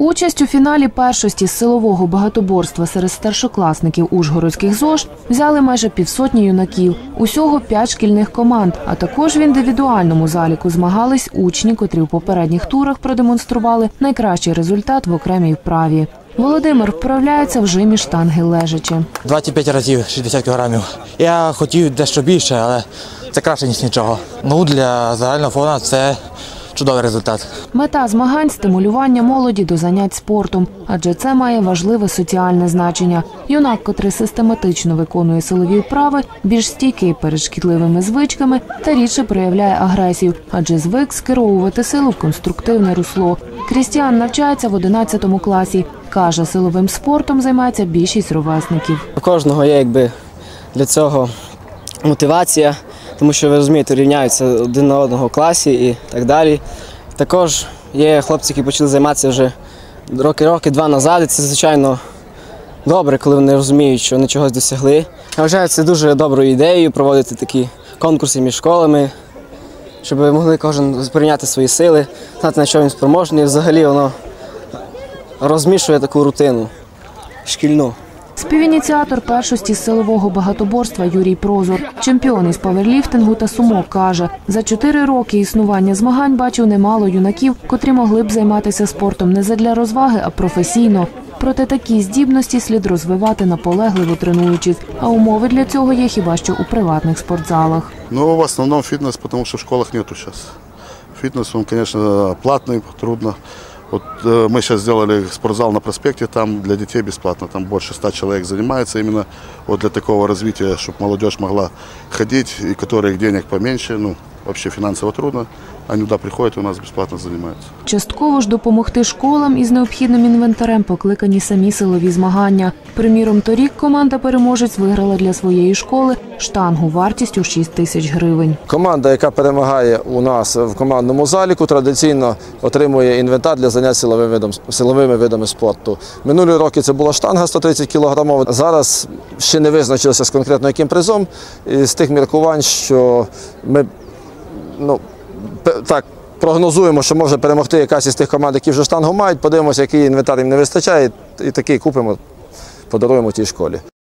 Участь у фіналі першості силового багатоборства серед старшокласників ужгородських ЗОЖ взяли майже півсотні юнаків. Усього п'ять шкільних команд. А також в індивідуальному заліку змагались учні, котрі у попередніх турах продемонстрували найкращий результат в окремій вправі. Володимир вправляється в жимі штанги лежачи. 25 разів 60 кілограмів. Я хотів дещо більше, але це краще, ніж нічого. Ну, для загального фона це чудовий результат. Мета змагань стимулювання молоді до занять спортом, адже це має важливе соціальне значення. Юнак, котрий систематично виконує силові вправи, більш стійкий перед шкідливими звичками та рідше проявляє агресію, адже звик скеровувати силу в конструктивне русло. Крістіан навчається в 11 класі. Каже, силовим спортом займається більшість ровесників. У кожного є якби для цього мотивація, тому що ви розумієте, рівняються один на одного класі і так далі. Також є хлопці, які почали займатися вже роки-роки два назад. І це звичайно добре, коли вони розуміють, що вони чогось досягли. Я вважаю, це дуже доброю ідеєю проводити такі конкурси між школами, щоб могли кожен порівняти свої сили, знати, на що він спроможний. Взагалі воно розмішує таку рутину шкільну. Співініціатор першості силового багатоборства Юрій Прозор, чемпіон із паверліфтингу та сумо, каже, за чотири роки існування змагань бачив немало юнаків, котрі могли б займатися спортом не задля розваги, а професійно. Проте такі здібності слід розвивати наполегливо тренуючись, а умови для цього є хіба що у приватних спортзалах. Ну, в основном фитнес, потому что в школах нету сейчас. Фитнес, он, конечно, платный, трудно. Вот э, мы сейчас сделали спортзал на проспекте, там для детей бесплатно, там больше ста человек занимается именно вот для такого развития, чтобы молодежь могла ходить, и которых денег поменьше, ну, вообще финансово трудно, они туда приходят и у нас бесплатно занимаются. Частково ж допомогти школам із необхідним інвентарем покликані самі силові змагання. Приміром, торік команда переможець виграла для своєї школи штангу вартістю 6 тисяч гривень. Команда, яка перемагає у нас в командному заліку, традиційно отримує інвентар для занять силовими видом, силовими видами спорту. Минулі роки це була штанга 130 кг. Зараз ще не визначилися з конкретно яким призом. І з тих міркувань, що ми ну, так. Прогнозуємо, що може перемогти якась із тих команд, які вже штангу мають. Подивимося, який інвентар їм не вистачає, і такий купимо, подаруємо тій школі.